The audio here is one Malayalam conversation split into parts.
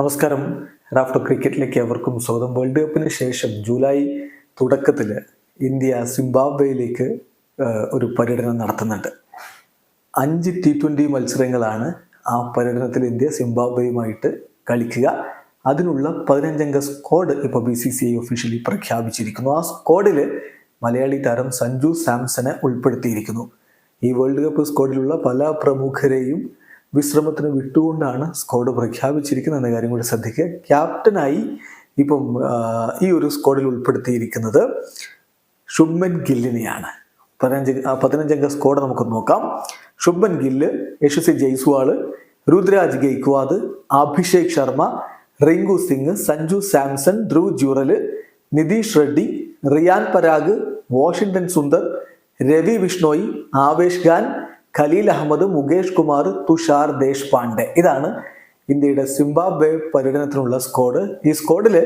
നമസ്കാരം. റാഫ്റ്റർ ക്രിക്കറ്റിലേക്ക് അവർക്കും സ്വാഗതം. വേൾഡ് കപ്പിന് ശേഷം ജൂലൈ തുടക്കത്തിൽ ഇന്ത്യ സിംബാബ്വേയിലേക്ക് ഒരു പര്യടനം നടത്തുന്നുണ്ട്. അഞ്ച് ടി ട്വന്റി മത്സരങ്ങളാണ് ആ പര്യടനത്തിൽ ഇന്ത്യ സിംബാബ്വേയുമായിട്ട് കളിക്കുക. അതിനുള്ള പതിനഞ്ചംഗ സ്ക്വാഡ് ഇപ്പോൾ B C C I officially പ്രഖ്യാപിച്ചിരിക്കുന്നു. ആ സ്ക്വാഡിൽ മലയാളി താരം സഞ്ജു സാംസനെ ഉൾപ്പെടുത്തിയിരിക്കുന്നു. ഈ വേൾഡ് കപ്പ് സ്ക്വാഡിലുള്ള പല പ്രമുഖരെയും വിശ്രമത്തിന് വിട്ടുകൊണ്ടാണ് സ്ക്വാഡ് പ്രഖ്യാപിച്ചിരിക്കുന്നത് എന്ന കാര്യം കൂടി ശ്രദ്ധിക്കുക. ക്യാപ്റ്റനായി ഇപ്പം ഈ ഒരു സ്ക്വാഡിൽ ഉൾപ്പെടുത്തിയിരിക്കുന്നത് ശുഭ്മൻ ഗില്ലിനെയാണ്. പതിനഞ്ച് പതിനഞ്ചംഗ സ്ക്വാഡ് നമുക്ക് നോക്കാം. ശുഭ്മൻ ഗില്ല് യശസ്വി ജയ്സ്വാൾ രുദ്രാജ് ഗെയ്ക്വാദ് അഭിഷേക് ശർമ്മ റിങ്കു സിംഗ് സഞ്ജു സാംസൺ ധ്രുവ് ജൂറൽ നിതീഷ് റെഡ്ഡി റിയാൻ പരാഗ് വാഷിംഗ്ടൺ സുന്ദർ രവി വിഷ്ണോയി ആവേശ് ഖാൻ ഖലീൽ അഹമ്മദ് മുകേഷ് കുമാർ തുഷാർ ദേശ്പാണ്ഡെ. ഇതാണ് ഇന്ത്യയുടെ സിംബാബ്വെ പര്യടനത്തിനുള്ള സ്ക്വാഡ് ഈ സ്ക്വാഡിൽ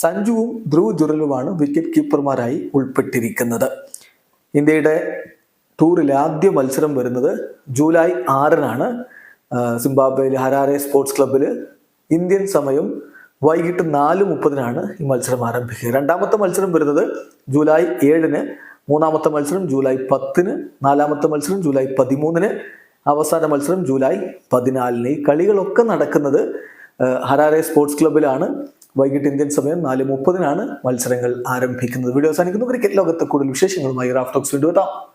സഞ്ജുവും ധ്രുവ് ജുറലുമാണ് വിക്കറ്റ് കീപ്പർമാരായി ഉൾപ്പെട്ടിരിക്കുന്നത്. ഇന്ത്യയുടെ ടൂറിലെ ആദ്യ മത്സരം വരുന്നത് ജൂലൈ ആറിനാണ്. സിംബാബ്വെയിലെ ഹരാരെ സ്പോർട്സ് ക്ലബ്ബിൽ ഇന്ത്യൻ സമയം വൈകിട്ട് നാല് മുപ്പതിനാണ് ഈ മത്സരം ആരംഭിക്കുക. രണ്ടാമത്തെ മത്സരം വരുന്നത് ജൂലൈ ഏഴിന് മൂന്നാമത്തെ മത്സരം ജൂലൈ പത്തിന് നാലാമത്തെ മത്സരം ജൂലൈ പതിമൂന്നിന് അവസാന മത്സരം ജൂലൈ പതിനാലിന്. ഈ കളികളൊക്കെ നടക്കുന്നത് ഹരാരെ സ്പോർട്സ് ക്ലബിലാണ് വൈകിട്ട് ഇന്ത്യൻ സമയം നാല് മുപ്പതിനാണ് മത്സരങ്ങൾ ആരംഭിക്കുന്നത്. വീഡിയോ അവസാനിക്കുന്നു. ക്രിക്കറ്റ് ലോകത്തെ കൂടുതൽ വിശേഷങ്ങളുമായി റാഫ്റ്റോക്സ് വീണ്ടും എത്താം.